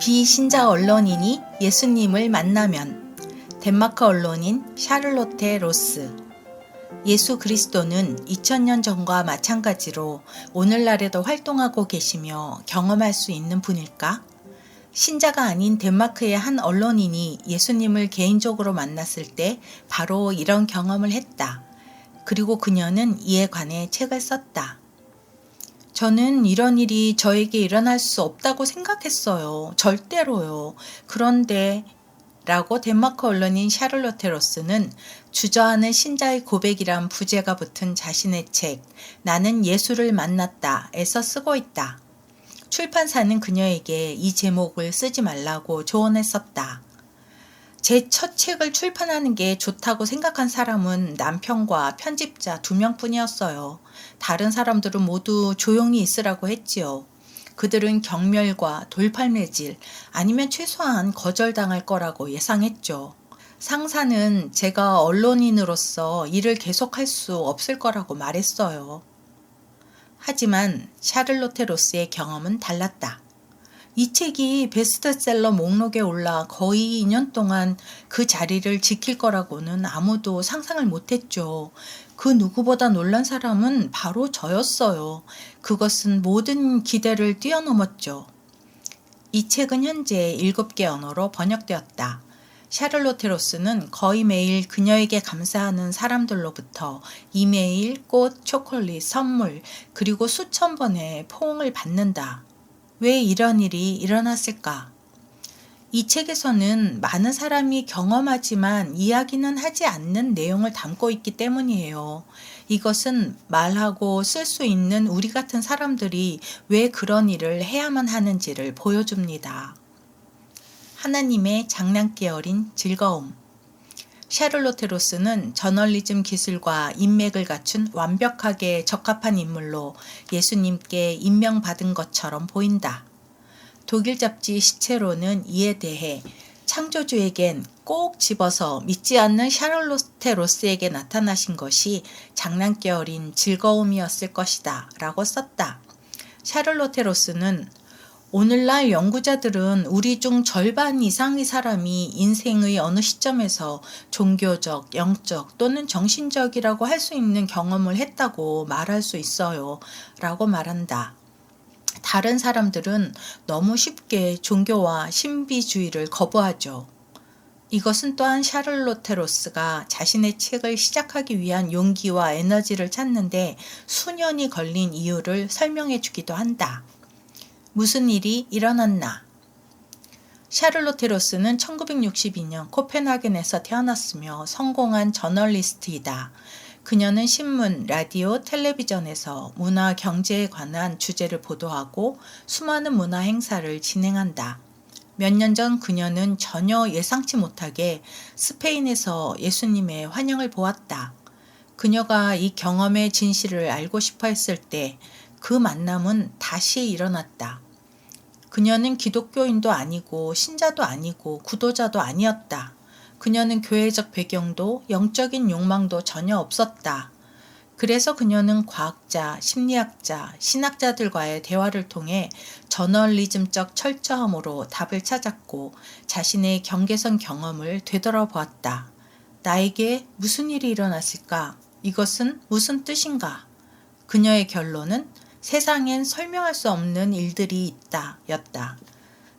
비신자 언론인이 예수님을 만나면 덴마크 언론인 샤를로테 로스 예수 그리스도는 2000년 전과 마찬가지로 오늘날에도 활동하고 계시며 경험할 수 있는 분일까? 신자가 아닌 덴마크의 한 언론인이 예수님을 개인적으로 만났을 때 바로 이런 경험을 했다. 그리고 그녀는 이에 관해 책을 썼다. 저는 이런 일이 저에게 일어날 수 없다고 생각했어요. 절대로요. 그런데 라고 덴마크 언론인 샤를로테 로스는 주저하는 신자의 고백이란 부제가 붙은 자신의 책 나는 예수를 만났다에서 쓰고 있다. 출판사는 그녀에게 이 제목을 쓰지 말라고 조언했었다. 제 첫 책을 출판하는 게 좋다고 생각한 사람은 남편과 편집자 두 명뿐이었어요. 다른 사람들은 모두 조용히 있으라고 했지요. 그들은 경멸과 돌팔매질 아니면 최소한 거절당할 거라고 예상했죠. 상사는 제가 언론인으로서 일을 계속할 수 없을 거라고 말했어요. 하지만 샤를로테 로스의 경험은 달랐다. 이 책이 베스트셀러 목록에 올라 거의 2년 동안 그 자리를 지킬 거라고는 아무도 상상을 못했죠. 그 누구보다 놀란 사람은 바로 저였어요. 그것은 모든 기대를 뛰어넘었죠. 이 책은 현재 7개 언어로 번역되었다. 샤를로테 로스는 거의 매일 그녀에게 감사하는 사람들로부터 이메일, 꽃, 초콜릿, 선물, 그리고 수천 번의 포옹을 받는다. 왜 이런 일이 일어났을까? 이 책에서는 많은 사람이 경험하지만 이야기는 하지 않는 내용을 담고 있기 때문이에요. 이것은 말하고 쓸 수 있는 우리 같은 사람들이 왜 그런 일을 해야만 하는지를 보여줍니다. 하나님의 장난기 어린 즐거움. 샤를로테 로스는 저널리즘 기술과 인맥을 갖춘 완벽하게 적합한 인물로 예수님께 임명받은 것처럼 보인다. 독일 잡지 시체로는 이에 대해 창조주에겐 꼭 집어서 믿지 않는 샤를로테 로스에게 나타나신 것이 장난기 어린 즐거움이었을 것이다 라고 썼다. 샤를로테 로스는 오늘날 연구자들은 우리 중 절반 이상의 사람이 인생의 어느 시점에서 종교적, 영적 또는 정신적이라고 할 수 있는 경험을 했다고 말할 수 있어요. 라고 말한다. 다른 사람들은 너무 쉽게 종교와 신비주의를 거부하죠. 이것은 또한 샤를로테 로스가 자신의 책을 시작하기 위한 용기와 에너지를 찾는데 수년이 걸린 이유를 설명해 주기도 한다. 무슨 일이 일어났나? 샤를로테 로스는 1962년 코펜하겐에서 태어났으며 성공한 저널리스트이다. 그녀는 신문, 라디오, 텔레비전에서 문화, 경제에 관한 주제를 보도하고 수많은 문화 행사를 진행한다. 몇 년 전 그녀는 전혀 예상치 못하게 스페인에서 예수님의 환영을 보았다. 그녀가 이 경험의 진실을 알고 싶어 했을 때 그 만남은 다시 일어났다. 그녀는 기독교인도 아니고 신자도 아니고 구도자도 아니었다. 그녀는 교회적 배경도 영적인 욕망도 전혀 없었다. 그래서 그녀는 과학자, 심리학자, 신학자들과의 대화를 통해 저널리즘적 철저함으로 답을 찾았고 자신의 경계선 경험을 되돌아보았다. 나에게 무슨 일이 일어났을까? 이것은 무슨 뜻인가? 그녀의 결론은 세상엔 설명할 수 없는 일들이 있다 였다.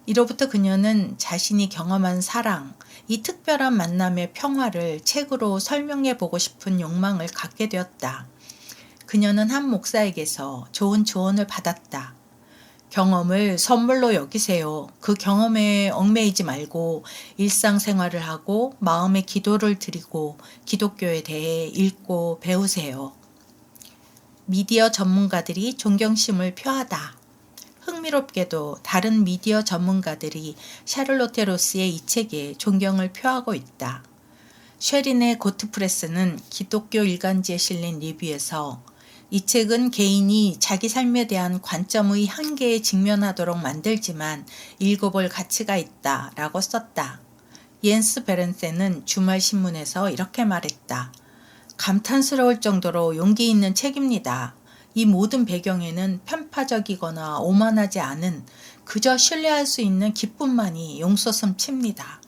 이로부터 그녀는 자신이 경험한 사랑, 이 특별한 만남의 평화를 책으로 설명해 보고 싶은 욕망을 갖게 되었다. 그녀는 한 목사에게서 좋은 조언을 받았다. 경험을 선물로 여기세요. 그 경험에 얽매이지 말고 일상생활을 하고 마음의 기도를 드리고 기독교에 대해 읽고 배우세요. 미디어 전문가들이 존경심을 표하다. 흥미롭게도 다른 미디어 전문가들이 샤를로테 로스의 이 책에 존경을 표하고 있다. 쉐린의 고트프레스는 기독교 일간지에 실린 리뷰에서 이 책은 개인이 자기 삶에 대한 관점의 한계에 직면하도록 만들지만 읽어볼 가치가 있다 라고 썼다. 옌스 베렌센은 주말 신문에서 이렇게 말했다. 감탄스러울 정도로 용기 있는 책입니다. 이 모든 배경에는 편파적이거나 오만하지 않은 그저 신뢰할 수 있는 기쁨만이 용솟음 칩니다.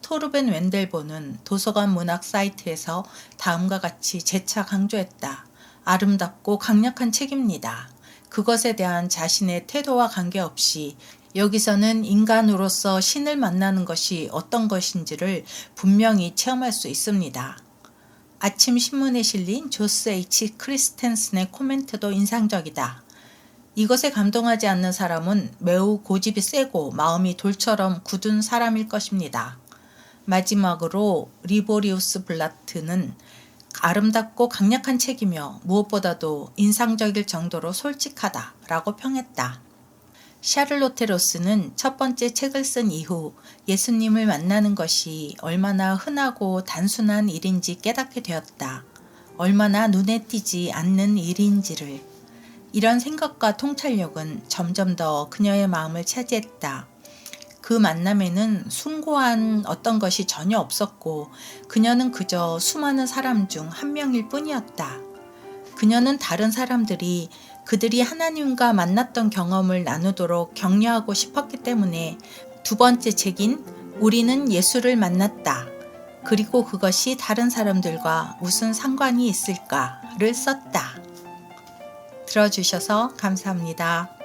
토르벤 웬델보는 도서관 문학 사이트에서 다음과 같이 재차 강조했다. 아름답고 강력한 책입니다. 그것에 대한 자신의 태도와 관계없이 여기서는 인간으로서 신을 만나는 것이 어떤 것인지를 분명히 체험할 수 있습니다. 아침 신문에 실린 조스 H. 크리스텐슨의 코멘트도 인상적이다. 이것에 감동하지 않는 사람은 매우 고집이 세고 마음이 돌처럼 굳은 사람일 것입니다. 마지막으로 리보리우스 블라트는 아름답고 강력한 책이며 무엇보다도 인상적일 정도로 솔직하다라고 평했다. 샤를로테 로스는 첫 번째 책을 쓴 이후 예수님을 만나는 것이 얼마나 흔하고 단순한 일인지 깨닫게 되었다. 얼마나 눈에 띄지 않는 일인지를. 이런 생각과 통찰력은 점점 더 그녀의 마음을 차지했다. 그 만남에는 숭고한 어떤 것이 전혀 없었고 그녀는 그저 수많은 사람 중 한 명일 뿐이었다. 그녀는 다른 사람들이 그들이 하나님과 만났던 경험을 나누도록 격려하고 싶었기 때문에 두 번째 책인 우리는 예수를 만났다. 그리고 그것이 다른 사람들과 무슨 상관이 있을까를 썼다. 들어주셔서 감사합니다.